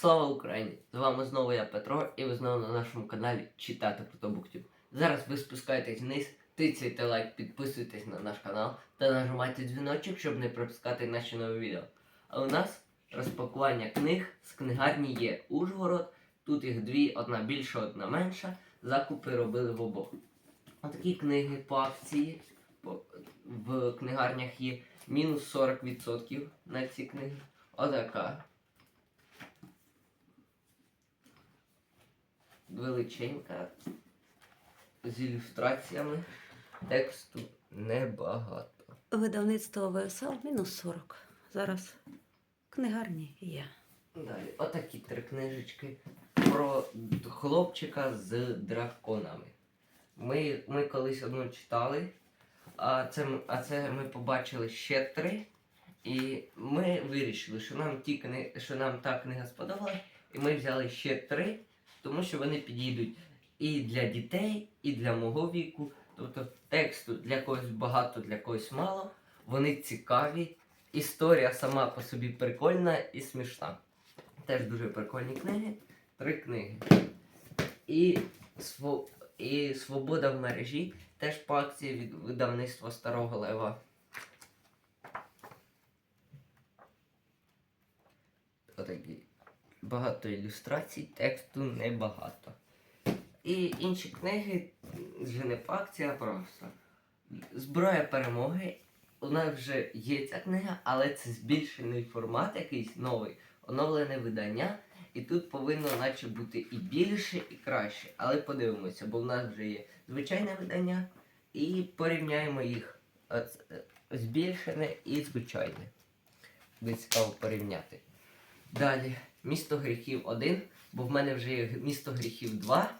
Слава Україні! З вами знову я Петро, і ви знову на нашому каналі Читати про Буктюб. Зараз ви спускаєтесь вниз, тицяйте лайк, підписуйтесь на наш канал та нажимайте дзвіночок, щоб не пропускати наші нові відео. А у нас розпакування книг з книгарні є Ужгород. Тут їх дві, одна більша, одна менша. Закупи робили в обох. Отакі книги по акції в книгарнях є мінус 40% на ці книги. Отака. Величенька з ілюстраціями. Тексту небагато. Видавництво ВСЛ мінус 40. Зараз книгарні є. Далі, отакі три книжечки про хлопчика з драконами. Ми, ми колись одну читали, а це, а це ми побачили ще три. І ми вирішили, що нам, ті кни... що нам та книга сподобалась, і ми взяли ще три, тому що вони підійдуть і для дітей, і для мого віку. Тобто тексту для когось багато, для когось мало. Вони цікаві. Історія сама по собі прикольна і смішна. Теж дуже прикольні книги. Три книги. І, сво... і Свобода в мережі теж по акції від видавництва Старого Лева. Отакі. Багато ілюстрацій, тексту небагато. І інші книги вже не по а просто. Зброя перемоги. У нас вже є ця книга, але це збільшений формат, якийсь новий, оновлене видання. І тут повинно наче бути і більше, і краще. Але подивимося, бо в нас вже є звичайне видання, і порівняємо їх Оце, е, збільшене і звичайне. Буде цікаво порівняти. Далі, місто гріхів 1, бо в мене вже є місто гріхів 2.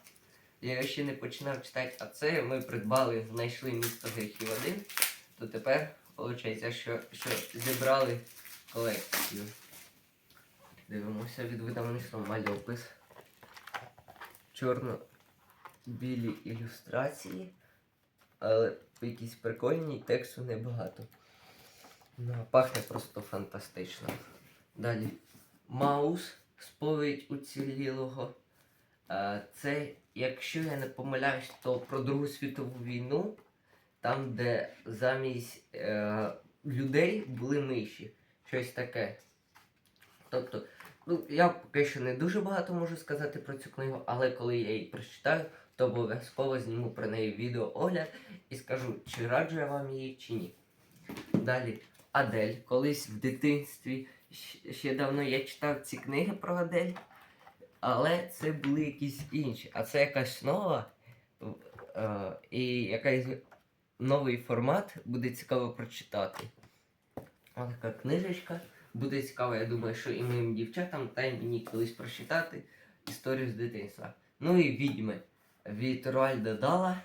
Я ще не починав читати, а це ми придбали, знайшли місто гріхів 1. То тепер виходить, що, що зібрали колекцію. Дивимося від видавництва мальопис. Чорно-білі ілюстрації, але якісь прикольні, тексту небагато. Ну, пахне просто фантастично. Далі. Маус, сповідь уцілілого. Е, Це, якщо я не помиляюсь, то про Другу світову війну, там, де замість е, людей були миші. Щось таке. Тобто, ну, я поки що не дуже багато можу сказати про цю книгу, але коли я її прочитаю, то обов'язково зніму про неї відео огляд і скажу, чи раджу я вам її, чи ні. Далі, Адель. Колись в дитинстві ще давно я читав ці книги про Адель, але це були якісь інші. А це якась нова е, і якийсь новий формат буде цікаво прочитати. Ось така книжечка. Буде цікаво, я думаю, що і моїм дівчатам, та й мені колись прочитати історію з дитинства. Ну і відьми від Руальда Дала.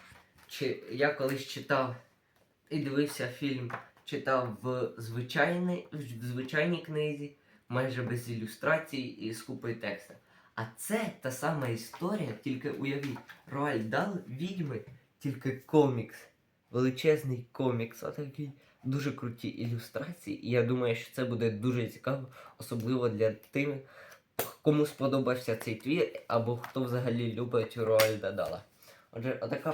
Чи я колись читав і дивився фільм, читав в звичайній, в звичайній книзі, майже без ілюстрацій і з купою текста. А це та сама історія, тільки уявіть, Роальд Дал відьми, тільки комікс. Величезний комікс, отакий дуже круті ілюстрації. І я думаю, що це буде дуже цікаво, особливо для тих, кому сподобався цей твір, або хто взагалі любить Роальда Дала. Отже, отака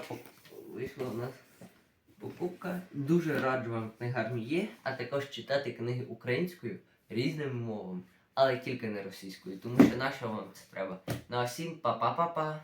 вийшла у нас покупка. Дуже раджу вам книгарні є, а також читати книги українською різними мовами, але тільки не російською, тому що наша вам це треба. Ну а всім па-па-па-па!